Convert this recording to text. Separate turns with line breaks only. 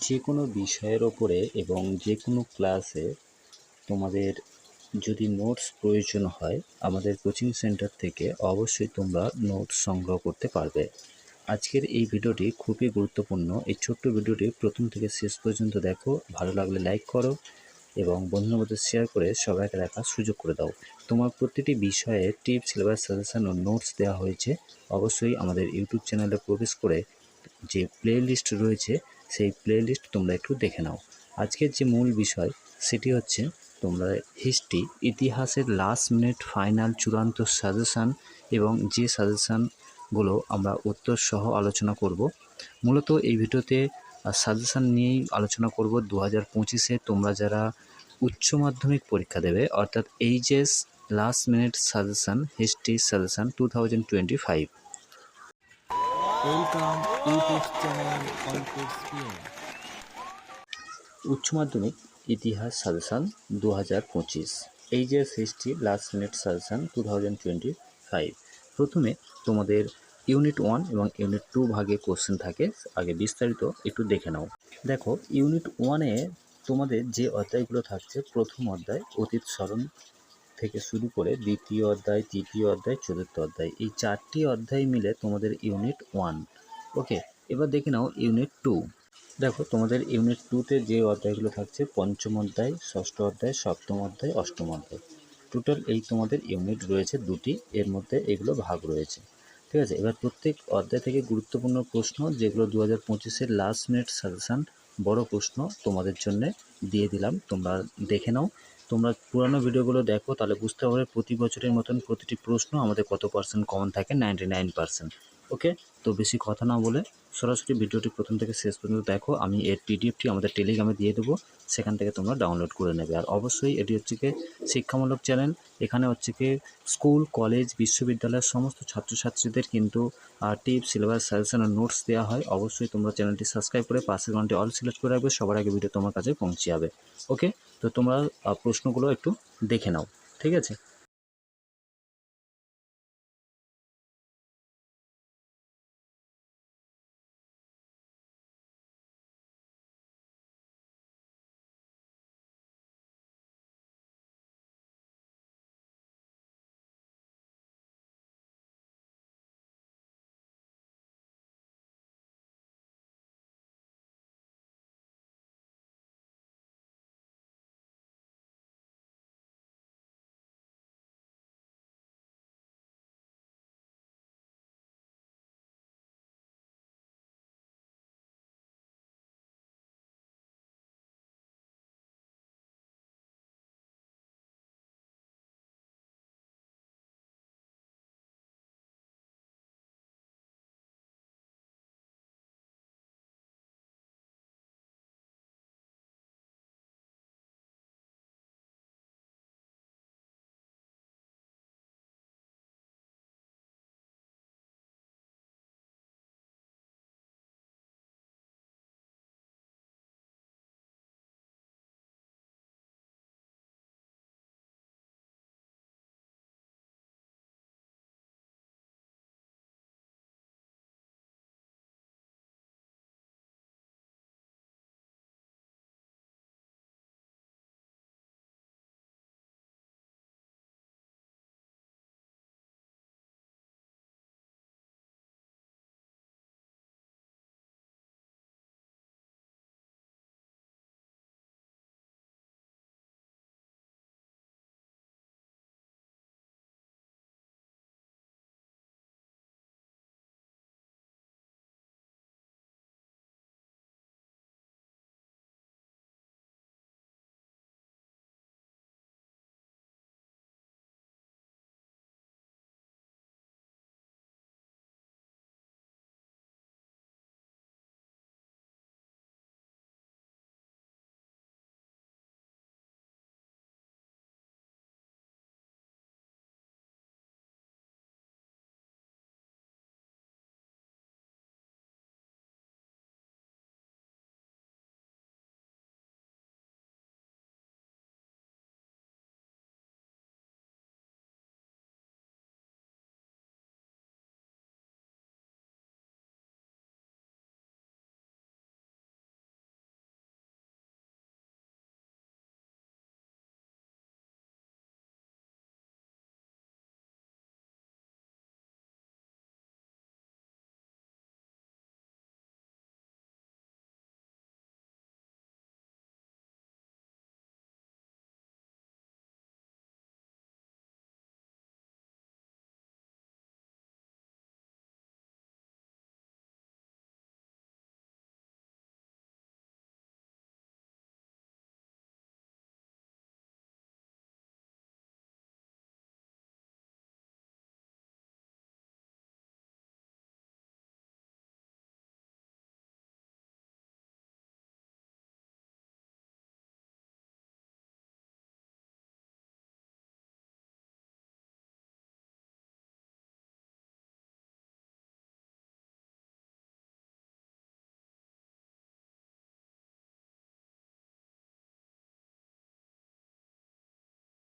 যে কোনো বিষয়ের ওপরে এবং যে কোনো ক্লাসে তোমাদের যদি নোটস প্রয়োজন হয়, আমাদের কোচিং সেন্টার থেকে অবশ্যই তোমরা নোটস সংগ্রহ করতে পারবে। আজকের এই ভিডিওটি খুবই গুরুত্বপূর্ণ। এই ছোট্ট ভিডিওটি প্রথম থেকে শেষ পর্যন্ত দেখো। ভালো লাগলে লাইক করো এবং বন্ধুদের মধ্যে শেয়ার করে সবাইকে দেখার সুযোগ করে দাও। তোমার প্রতিটি বিষয়ে টিপস সিলেবাস সাজেশন ও নোটস দেওয়া হয়েছে। অবশ্যই আমাদের ইউটিউব চ্যানেলে প্রবেশ করে যে প্লে লিস্ট রয়েছে সেই প্লেলিস্ট তোমরা একটু দেখে নাও। আজকের যে মূল বিষয়, সেটি হচ্ছে তোমরা হিস্ট্রি ইতিহাসের লাস্ট মিনিট ফাইনাল চূড়ান্ত সাজেশান এবং যে সাজেশানগুলো আমরা উত্তর সহ আলোচনা করব। মূলত এই ভিডিওতে সাজেশান নিয়েই আলোচনা করব দু হাজার পঁচিশে তোমরা যারা উচ্চ মাধ্যমিক পরীক্ষা দেবে, অর্থাৎ HS last minute suggestion history suggestion two thousand twenty five Uchcha Madhyamik ইতিহাস সাজেশান দু হাজার পঁচিশ, HS history last minute suggestion two thousand twenty five. প্রথমে তোমাদের ইউনিট ওয়ান এবং ইউনিট টু ভাগে কোশ্চেন থাকে, আগে বিস্তারিত একটু দেখে নাও। দেখো, ইউনিট ওয়ানে তোমাদের যে অধ্যায়গুলো থাকছে, প্রথম অধ্যায়, অতীত স্মরণ থেকে শুরু করে দ্বিতীয় অধ্যায়, তৃতীয় অধ্যায়, চতুর্থ অধ্যায়, এই চারটি অধ্যায় মিলে তোমাদের ইউনিট ওয়ান। ওকে, এবার দেখে নাও ইউনিট টু। দেখো, তোমাদের ইউনিট টুতে যে অধ্যায়গুলো থাকছে, পঞ্চম অধ্যায়, ষষ্ঠ অধ্যায়, সপ্তম অধ্যায়, অষ্টম অধ্যায়। টোটাল এই তোমাদের ইউনিট রয়েছে দুটি, এর মধ্যে এগুলো ভাগ রয়েছে। ঠিক আছে, এবার প্রত্যেক অধ্যায় থেকে গুরুত্বপূর্ণ প্রশ্ন, যেগুলো দু হাজার পঁচিশের লাস্ট মিনিট সাজেশান বড় প্রশ্ন তোমাদের জন্য দিয়ে দিলাম, তোমরা দেখে নাও। তোমরা পুরানো ভিডিওগুলো দেখো, তাহলে বুঝতে পারবে প্রতি বছরের মতন প্রতিটি প্রশ্ন আমাদের কত পার্সেন্ট কমন থাকে? Ninety nine percent okay? তো বেশি কথা না বলে সরাসরি ভিডিওটি প্রথম থেকে শেষ পর্যন্ত দেখো। আমি এর পিডিএফটি আমাদের টেলিগ্রামে দিয়ে দেবো। সেখান থেকে তোমরা ডাউনলোড করে নেবে। আর অবশ্যই এটি হচ্ছে কি শিক্ষামূলক চ্যানেল। এখানে হচ্ছে কি স্কুল, কলেজ, বিশ্ববিদ্যালয়ের সমস্ত ছাত্রছাত্রীদের কিন্তু টিপস সিলেবাস সাজেশন আর নোটস দেওয়া হয়। অবশ্যই তোমরা চ্যানেলটি সাবস্ক্রাইব করে পাশের ঘন্টি অল সিলেক্ট করে রাখবে। সবার আগে ভিডিও তোমার কাছে পৌঁছে যাবে। ওকে? তো তোমরা প্রশ্নগুলো একটু দেখে নাও। ঠিক আছে?